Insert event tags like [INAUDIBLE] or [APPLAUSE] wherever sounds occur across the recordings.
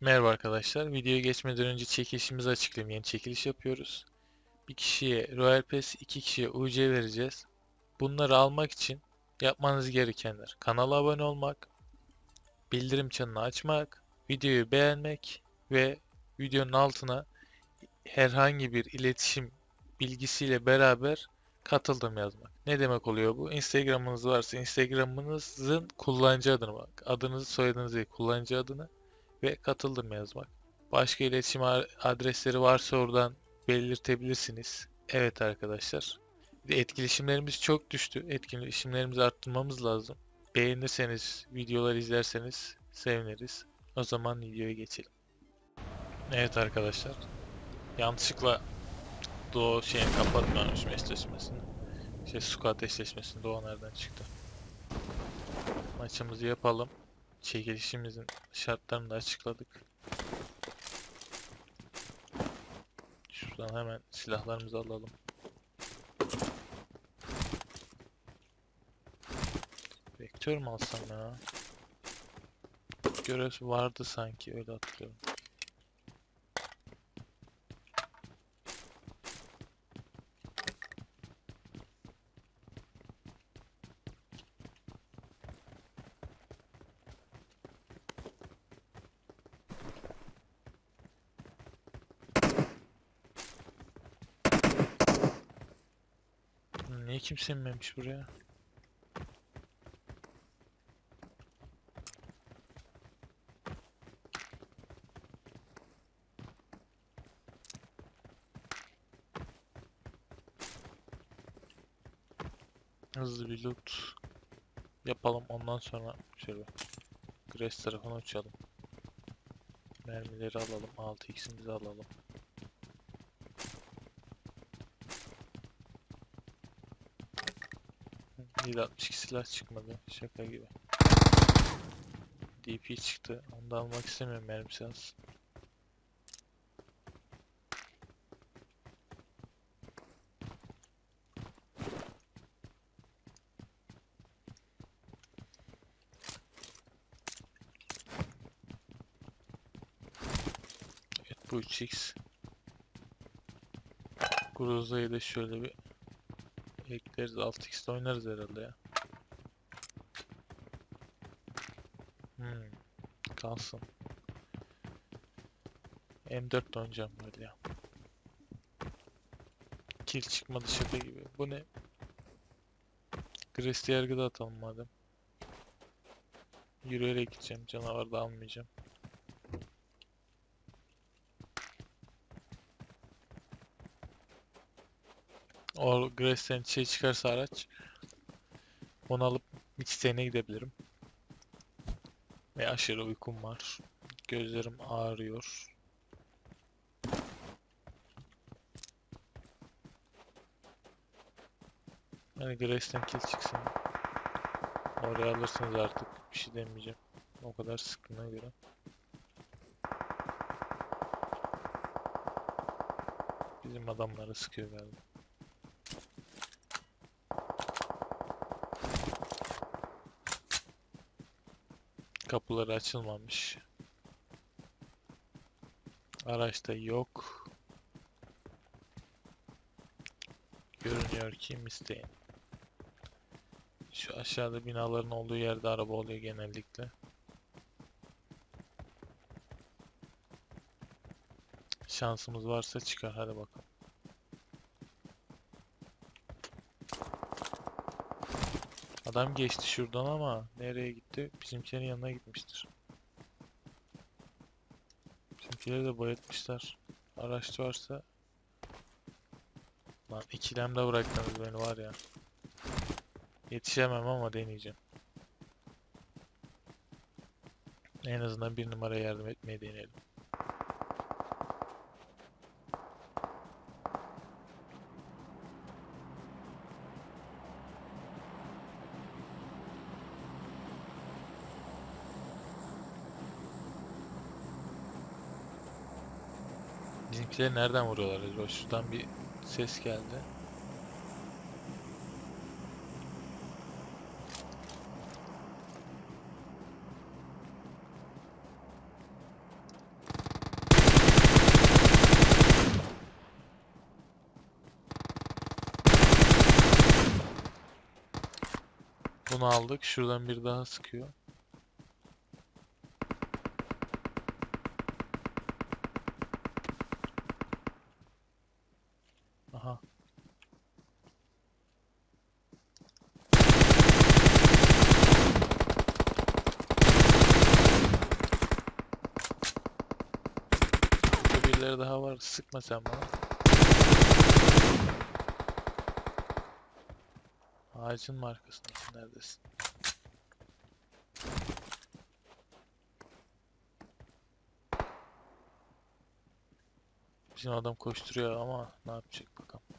Merhaba arkadaşlar. Videoya geçmeden önce çekilişimizi açıklayayım. Yeni çekiliş yapıyoruz. Bir kişiye Royal Pass, iki kişiye UC vereceğiz. Bunları almak için yapmanız gerekenler kanala abone olmak, bildirim çanını açmak, videoyu beğenmek ve videonun altına herhangi bir iletişim bilgisiyle beraber katıldım yazmak. Ne demek oluyor bu? Instagram'ınız varsa Instagram'ınızın kullanıcı adını bak. Adınızı soyadınızı kullanıcı adını ve katıldım yazmak. Başka iletişim adresleri varsa oradan belirtebilirsiniz. Evet arkadaşlar. Etkileşimlerimiz çok düştü. Etkileşimlerimizi arttırmamız lazım. Beğenirseniz, videolar izlerseniz seviniriz. O zaman videoya geçelim. Evet arkadaşlar. Yanlışlıkla Doğu şeyini kapatmamışım eşleşmesini. Şey squad eşleşmesini Doğu nereden çıktı? Maçımızı yapalım. Çekilişimizin şartlarını da açıkladık. Şuradan hemen silahlarımızı alalım. Vektör mü alsam ya? Görev vardı sanki öyle hatırlıyorum. Niye kimse inmemiş buraya? Hızlı bir loot yapalım ondan sonra şöyle Grace tarafına uçalım. Mermileri alalım, 6x'imizi alalım. 762 silah çıkmadı. Şaka gibi. DP çıktı. Onu da almak istemiyorum mermisi az. Evet bu 3x. Groza'yı da şöyle bir ekleriz. 6x'de oynarız herhalde ya. Hmm, kalsın. M4 de oynayacağım böyle ya. Kill çıkmadı şaka gibi. Bu ne? Gresti yargıda atalım madem. Yürüyerek gideceğim. Canavar da almayacağım. O Grest'ten şey çıkarsa araç onu alıp Midstay'ine gidebilirim. Ve aşırı uykum var. Gözlerim ağrıyor. Hani Grace'den kill çıksın. Oraya alırsınız artık. Bir şey demeyeceğim. O kadar sıkkına göre. Bizim adamları sıkıyor galiba. Kapıları açılmamış. Araçta yok. Görünüyor ki isteyin. Şu aşağıda binaların olduğu yerde araba oluyor genellikle. Şansımız varsa çıkar hadi bakalım. Adam geçti şuradan ama nereye gitti? Bizimkilerin yanına gitmiştir. Bizimkileri de bayıltmışlar. Araç varsa Lan ikilemde bıraktınız beni var ya. Yetişemem ama deneyeceğim. En azından bir numaraya yardım etmeyi deneyelim. Bizimkileri nereden vuruyorlar acaba? Şuradan bir ses geldi. Bunu aldık. Şuradan bir daha sıkıyor. Sıkma sen bana. Ağacın mı arkasındasın? Neredesin? Bizim adam koşturuyor ama ne yapacak bakalım.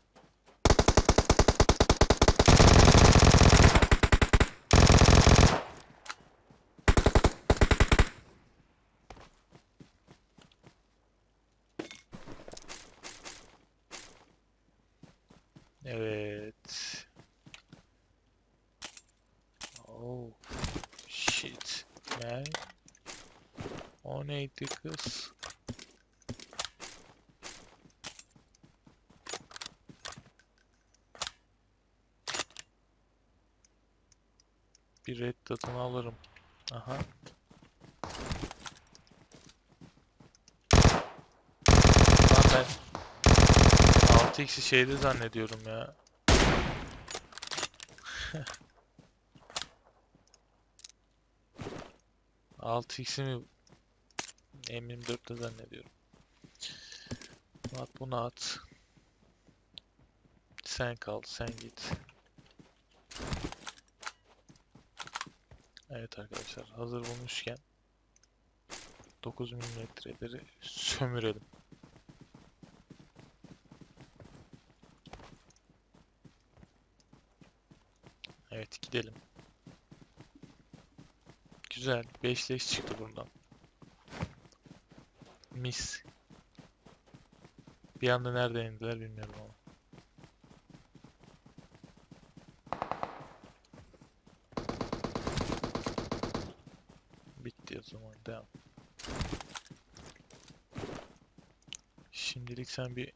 Neydi kız? Bir red dot'unu alırım. Aha. Lan ben 6x'i şeyde zannediyorum ya. [LAUGHS] Altı x'i mi M24'te zannediyorum. At bunu at. Sen kal, sen git. Evet arkadaşlar, hazır bulmuşken 9 milimetreleri sömürelim. Evet, gidelim. Güzel, 5 leş çıktı buradan. Mis. Bir anda nereden indiler bilmiyorum ama. Bitti o zaman devam. Şimdilik sen bir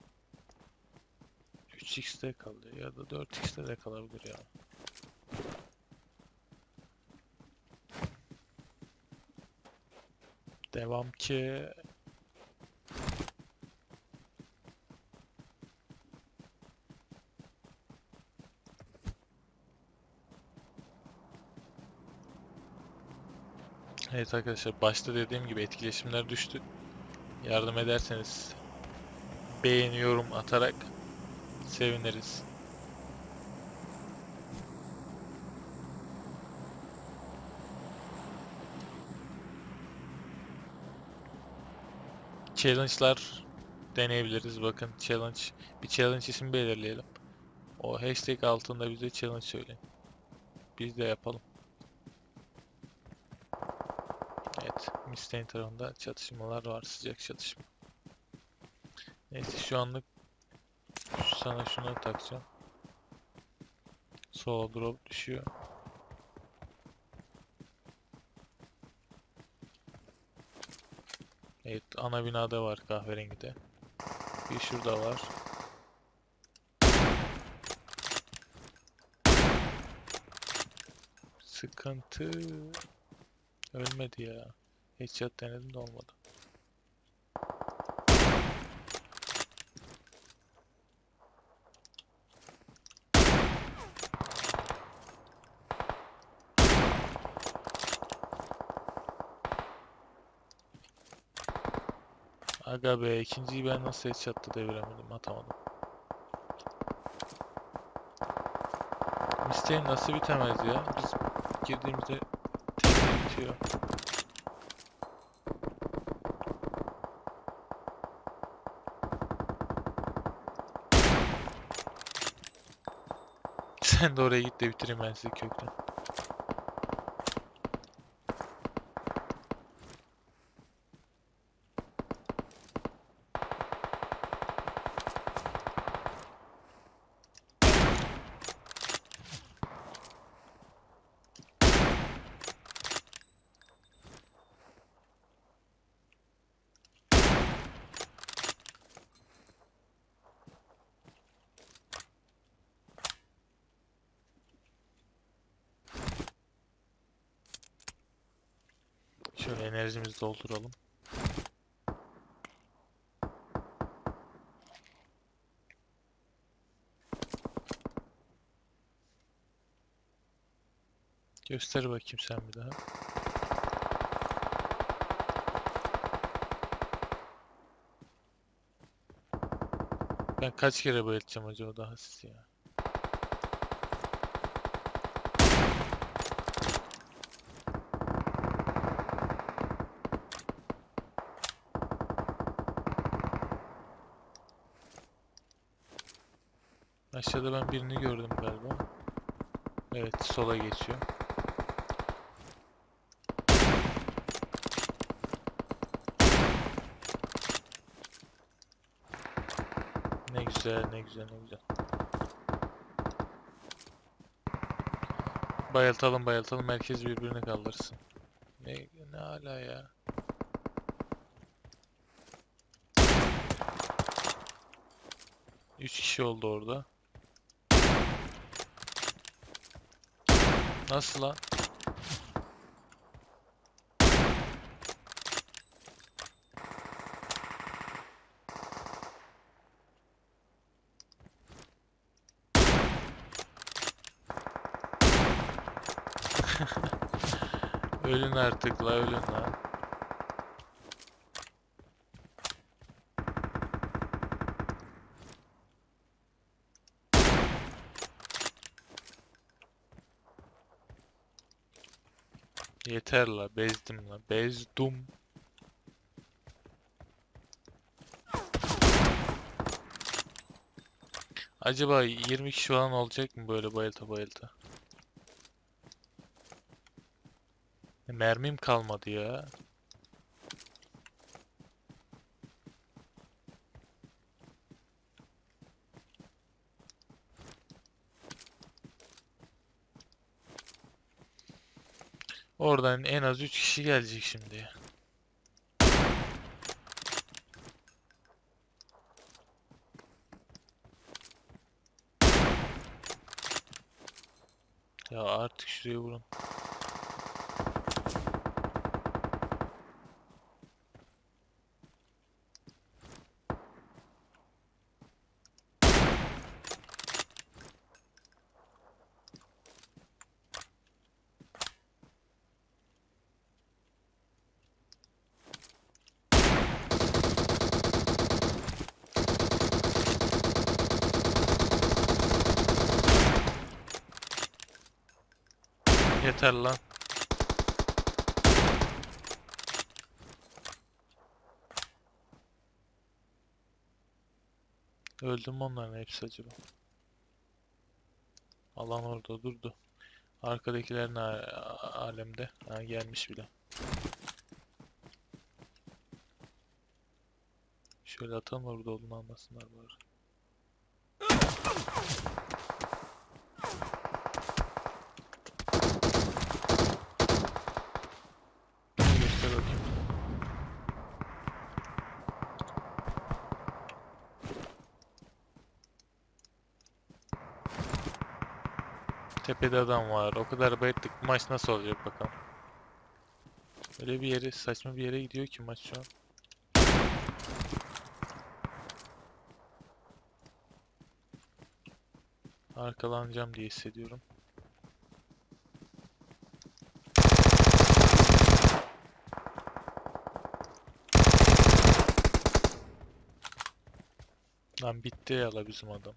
3x'te kal ya da 4x'te de kalabilir ya. Devam ki Evet arkadaşlar başta dediğim gibi etkileşimler düştü. Yardım ederseniz beğeni yorum atarak seviniriz. Challenge'lar deneyebiliriz. Bakın challenge bir challenge ismi belirleyelim. O hashtag altında bize challenge söyleyin. Biz de yapalım. Evet, Mistein tarafında çatışmalar var, sıcak çatışma. Neyse şu anlık sana şunu takacağım. Solo drop düşüyor. Evet, ana binada var kahverengide. Bir şurada var. Sıkıntı. Ölmedi ya. Headshot denedim de olmadı. Aga be ikinciyi ben nasıl headshot'ta deviremedim atamadım. Misteğim nasıl bitemez ya? Biz girdiğimizde tek bitiyor. Sen de oraya git de bitireyim ben sizi kökten. Şöyle enerjimizi dolduralım. Göster bakayım sen bir daha. Ben kaç kere bayılacağım acaba daha siz ya? Aşağıda ben birini gördüm galiba. Evet, sola geçiyor. Ne güzel, ne güzel, ne güzel. Bayıltalım, bayıltalım. Herkes birbirini kaldırsın. Ne, ne hala ya? Üç kişi oldu orada. Nasıl lan? [LAUGHS] Ölün artık la ölün la. Yeter la bezdim la bezdum. Acaba 20 kişi falan olacak mı böyle bayılta bayılta? Mermim kalmadı ya. Oradan en az 3 kişi gelecek şimdi. Ya artık şuraya vurun. Yeter lan. Öldü mü onların hepsi acaba? Alan orada durdu. Arkadakiler ne a- alemde? Ha gelmiş bile. Şöyle atalım orada olduğunu anlasınlar bari. Göster bakayım. Tepede adam var. O kadar bayıttık. Maç nasıl olacak bakalım. Öyle bir yere, saçma bir yere gidiyor ki maç şu an. Arkalanacağım diye hissediyorum. Lan bitti ya la bizim adam.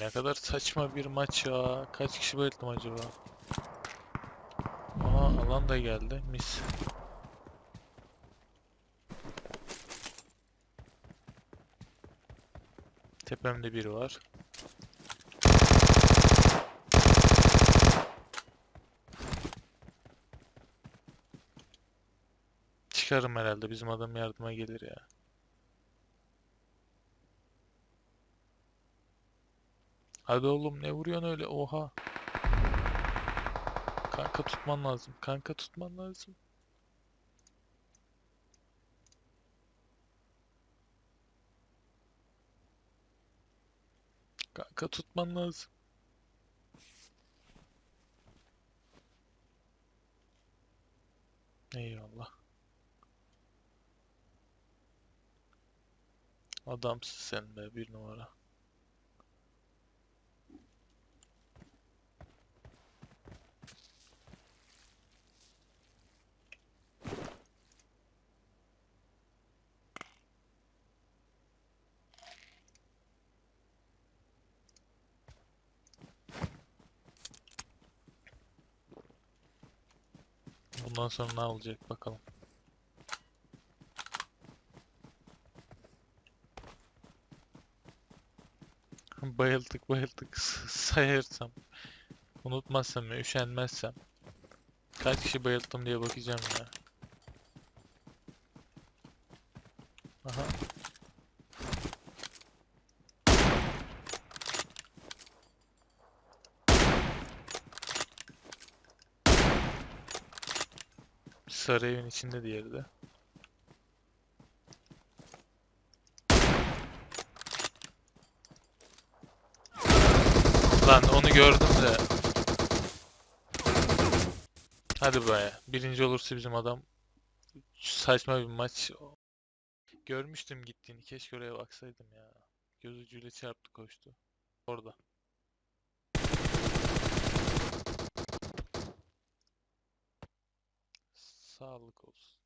Ne kadar saçma bir maç ya. Kaç kişi bayıldım acaba? Aha alan da geldi. Mis. Tepemde biri var. Çıkarım herhalde. Bizim adam yardıma gelir ya. Hadi oğlum ne vuruyorsun öyle? Oha. Kanka tutman lazım. Kanka tutman lazım. Kanka tutman lazım. Eyvallah. Adamsın sen be bir numara. Bundan sonra ne olacak bakalım. [LAUGHS] Bayıldık bayıldık [LAUGHS] S- sayarsam unutmazsam ve üşenmezsem kaç kişi bayılttım diye bakacağım ya. Sarı evin içinde diğeri de. Lan onu gördüm de. Hadi be. Birinci olursa bizim adam saçma bir maç. Görmüştüm gittiğini. Keşke oraya baksaydım ya. Göz ucuyla çarptı koştu. Orada. Sağlık olsun.